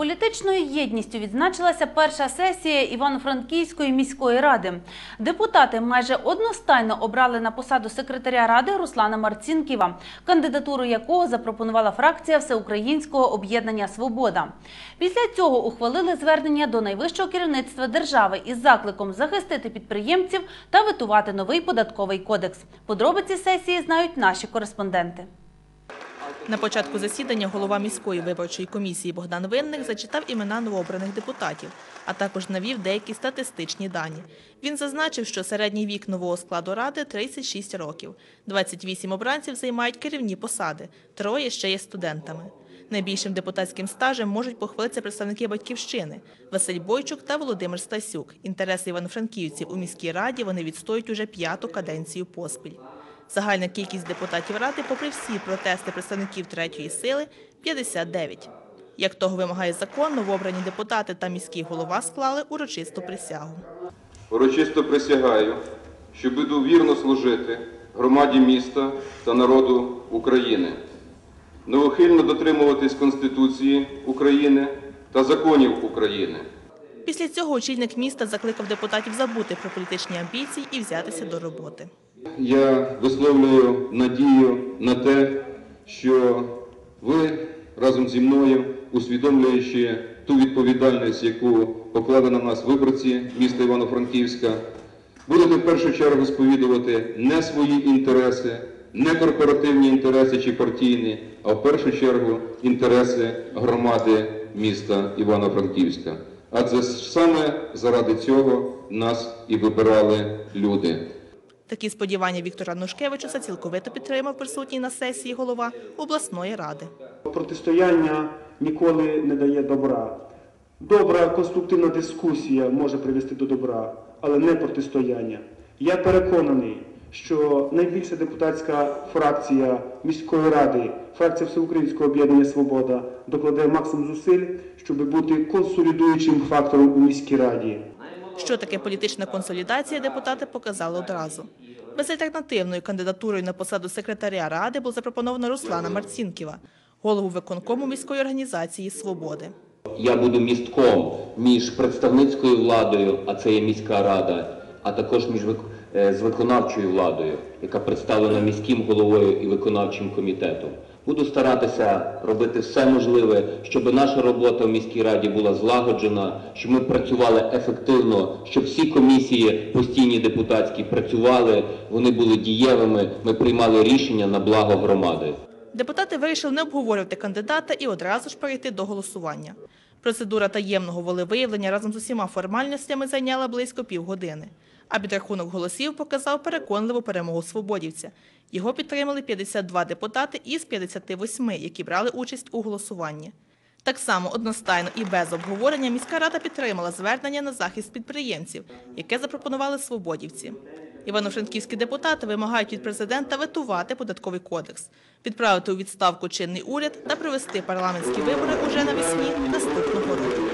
Політичною єдністю відзначилася перша сесія Івано-Франківської міської ради. Депутати майже одностайно обрали на посаду секретаря ради Руслана Марцінківа, кандидатуру якого запропонувала фракція Всеукраїнського об'єднання Свобода. Після цього ухвалили звернення до найвищого керівництва держави із закликом захистити підприємців та ветувати новий податковий кодекс. Подробиці сесії знають наші кореспонденти. На початку засідання голова міської виборчої комісії Богдан Винник зачитав імена новообраних депутатів, а також навів деякі статистичні дані. Він зазначив, що середній вік нового складу ради 36 років. 28 обранців займають керівні посади, троє ще є студентами. Найбільшим депутатським стажем можуть похвалитися представники батьківщини Василь Бойчук та Володимир Стасюк. Інтереси івано-франківців у міській раді вони відстоюють уже п'яту каденцію поспіль. Загальна кількість депутатів ради, попри всі протести представників третьої сили, 59. Як того вимагає закон, новообрані депутати та міський голова склали урочисту присягу. Урочисто присягаю, що буду вірно служити громаді міста та народу України, неухильно дотримуватись Конституції України та законів України. Після цього очільник міста закликав депутатів забути про політичні амбіції і взятися до роботи. Я висловлюю надію на те, що ви разом зі мною, усвідомлюючи ту відповідальність, яку покладено на нас виборці міста Івано-Франківська, будете в першу чергу сповідувати не свої інтереси, не корпоративні інтереси чи партійні, а в першу чергу інтереси громади міста Івано-Франківська. Адже саме заради цього нас і вибирали люди. Такі сподівання Віктора Нушкевичуса цілковито підтримав присутній на сесії голова обласної ради. Протистояння ніколи не дає добра. Добра конструктивна дискусія може привести до добра, але не протистояння. Я переконаний, що найбільша депутатська фракція міської ради, фракція Всеукраїнського об'єднання Свобода, докладе максимум зусиль, щоб бути консолідуючим фактором у міській раді. Що таке політична консолідація, депутати показали одразу. Безальтернативною кандидатурою на посаду секретаря ради було запропоновано Руслана Марцінківа, голову виконкому міської організації «Свободи». Я буду містком між представницькою владою, а це є міська рада, а також між е, з виконавчою владою, яка представлена міським головою і виконавчим комітетом. Буду старатися робити все можливе, щоб наша робота в міській раді була злагоджена, щоб ми працювали ефективно, щоб всі комісії постійні депутатські працювали, вони були дієвими, ми приймали рішення на благо громади. Депутати вирішили не обговорювати кандидата і одразу ж перейти до голосування. Процедура таємного волевиявлення разом з усіма формальностями зайняла близько півгодини. А підрахунок голосів показав переконливу перемогу свободівця. Його підтримали 52 депутати із 58, які брали участь у голосуванні. Так само одностайно і без обговорення міська рада підтримала звернення на захист підприємців, яке запропонували свободівці. Івано-франківські депутати вимагають від президента ветувати податковий кодекс, відправити у відставку чинний уряд та провести парламентські вибори уже навесні наступного року.